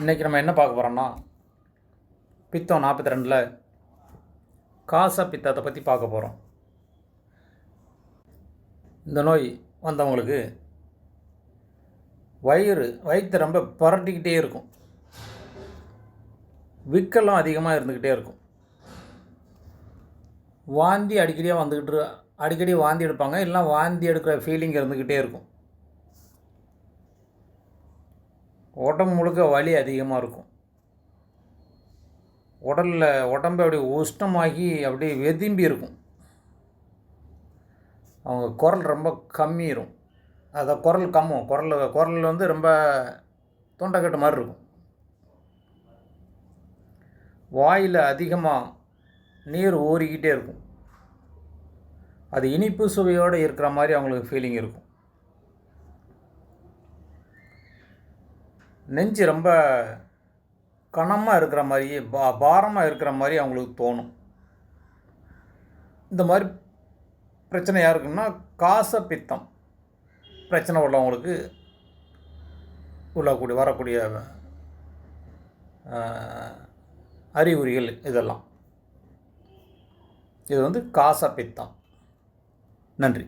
இன்றைக்கி நம்ம என்ன பார்க்க போகிறோம்னா பித்தம் நாற்பத்தி ரெண்டில் காச பித்தத்தை பற்றி பார்க்க போகிறோம் இந்த நோய் வந்தவங்களுக்கு வயிறு வயிற்று ரொம்ப புரட்டிக்கிட்டே இருக்கும். விக்கெல்லாம் அதிகமாக இருந்துக்கிட்டே இருக்கும். வாந்தி அடிக்கடியாக வந்துக்கிட்டு அடிக்கடி வாந்தி எடுப்பாங்க இல்லைனா வாந்தி எடுக்கிற ஃபீலிங் இருந்துக்கிட்டே இருக்கும். உடம்பு முழுக்க வலி அதிகமாக இருக்கும். உடலில் உடம்பு அப்படி உஷ்ணமாகி அப்படியே வெதும்பி இருக்கும். அவங்க குரல் ரொம்ப கம்மிடும் அதை குரல் கம்மும். குரல் குரல் வந்து ரொம்ப தொண்டைக்கட்டு மாதிரி இருக்கும். வாயில் அதிகமாக நீர் ஊறிக்கிட்டே இருக்கும். அது இனிப்பு சுவையோடு இருக்கிற மாதிரி அவங்களுக்கு ஃபீலிங் இருக்கும். நெஞ்சு ரொம்ப கனமாக இருக்கிற மாதிரியே பா பாரமாக இருக்கிற மாதிரி அவங்களுக்கு தோணும். இந்த மாதிரி பிரச்சனை யாருக்குன்னா காச பித்தம். பிரச்சனை உள்ளவங்களுக்கு உள்ளக்கூடிய வரக்கூடிய அறிகுறிகள் இதெல்லாம். இது வந்து காச பித்தம். நன்றி.